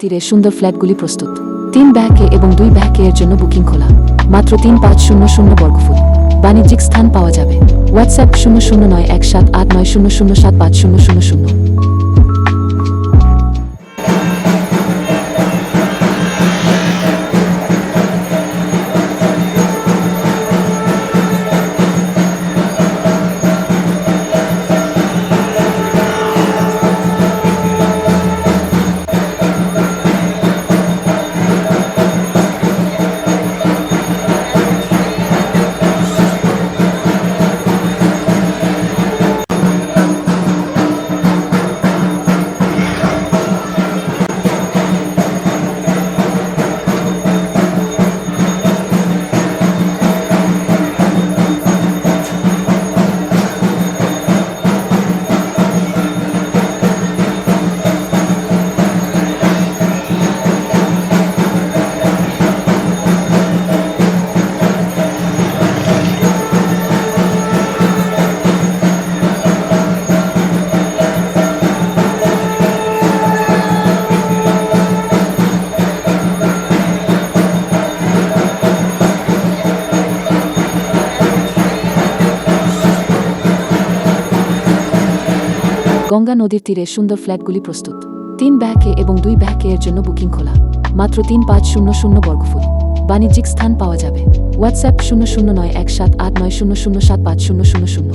তীরে সুন্দর ফ্ল্যাটগুলি প্রস্তুত। তিন ব্যাকে এবং দুই ব্যাকে এর জন্য বুকিং খোলা। মাত্র তিন পাঁচ শূন্য শূন্য বর্গফুট। বাণিজ্যিক স্থান পাওয়া যাবে। হোয়াটসঅ্যাপ শূন্য শূন্য নয় এক সাত আট নয় শূন্য শূন্য সাত পাঁচ শূন্য শূন্য শূন্য। গঙ্গা নদীর তীরে সুন্দর ফ্ল্যাটগুলি প্রস্তুত। তিন ব্যাকে এবং দুই ব্যাকে এর জন্য বুকিং খোলা। মাত্র তিন পাঁচ শূন্য শূন্য বর্গফুট। বাণিজ্যিক স্থান পাওয়া যাবে। হোয়াটসঅ্যাপ শূন্য শূন্য নয় এক সাত আট নয় শূন্য শূন্য সাত পাঁচ শূন্য শূন্য শূন্য।